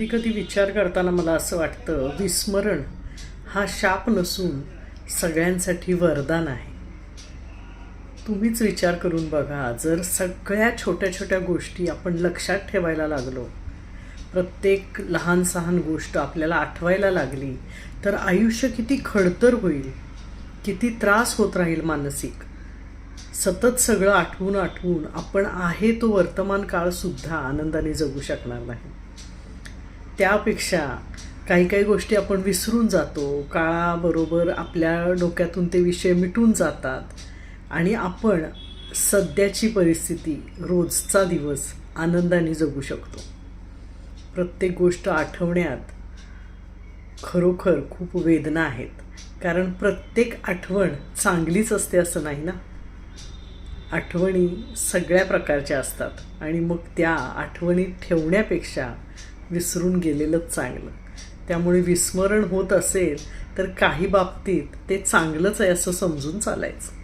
कधी कधी विचार करताना मला असं वाटतं विस्मरण हा शाप नसून सगळ्यांसाठी वरदान आहे. तुम्हीच विचार करून बघा जर सगळ्या छोट्या छोट्या गोष्टी आपण लक्षात ठेवायला लागलो प्रत्येक लहान सहान गोष्ट आपल्याला आठवायला लागली तर आयुष्य किती खडतर होईल किती त्रास होत राहील मानसिक. सतत सगळं आठवून आठवून आपण आहे तो वर्तमान काळसुद्धा आनंदाने जगू शकणार नाही. त्यापेक्षा काही काही गोष्टी आपण विसरून जातो. काळाबरोबर आपल्या डोक्यातून ते विषय मिटून जातात. आणि आपण सध्याची परिस्थिती रोजचा दिवस आनंदाने जगू शकतो. प्रत्येक गोष्ट आठवण्यात खरोखर खूप वेदना आहेत. कारण प्रत्येक आठवण चांगलीच असते असं नाही ना? आठवणी सगळ्या प्रकारच्या असतात. आणि मग त्या आठवणी ठेवण्यापेक्षा विसरून गेलेलंच चांगलं. त्यामुळे विस्मरण होत असेल तर काही बाबतीत ते चांगलंच आहे असं समजून चालायचं.